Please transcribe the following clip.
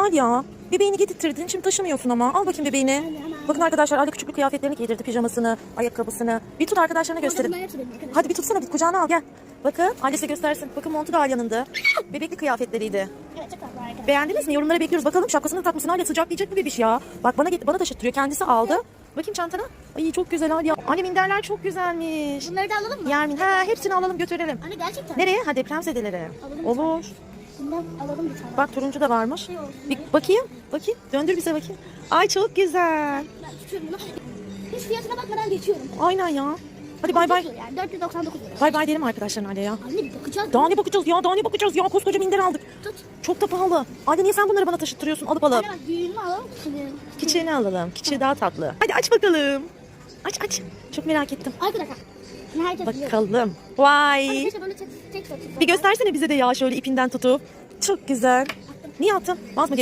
Al ya. Bebeğini getirtirdin. Şimdi taşımıyorsun ama. Al bakayım bebeğini. Bakın arkadaşlar Ali küçüklük kıyafetlerini giydirdi. Pijamasını, ayakkabısını. Bir tut arkadaşlarına gösterin. Hadi bir tutsana bir kucağına al gel. Bakın ailesi göstersin. Bakın montu da Alya'nındı. Bebekli kıyafetleriydi. Evet çok tatlı arkadaşlar. Beğendiniz mi? Yorumlara bekliyoruz. Bakalım şapkasını takmışsın. Alya sıcaklayacak mı bebiş ya? Bak bana get bana taşıttırıyor. Kendisi aldı. Bakayım çantana. Ay çok güzel Alya. Anne minderler çok güzelmiş. Bunları da alalım mı? Yermin. Ha hepsini alalım götürelim. Anne gerçekten. Nereye? Ha depremzedelere. Olur. Bundan alalım bir tane. Bak turuncu da varmış. Şey olsun. Bir bakayım. Bakayım. Döndür bize bakayım. Ay çok güzel. Ben tutuyorum bunu. Hiç fiyatına bakmadan geçiyorum. Aynen ya. Hadi bay bay. Yani 499 lira. Bay bay diyelim arkadaşlarına Alya ya. Anne bir bakacağız. Daha ne bakacağız ya? Daha ne bakacağız ya? Koskoca minder aldık. Tut. Çok da pahalı. Alya niye sen bunları bana taşıttırıyorsun? Alıp alıp. Anne bak büyüğünü alalım. Küçüğünü alalım. Küçüğü daha tatlı. Hadi aç bakalım. Aç aç. Çok merak ettim. Arkadaşlar. Herkes. Bakalım. Vay. Tek tek tek. Bir göstersene bize de ya şöyle ipinden tutup. Çok güzel. Niye attın? Vaz mı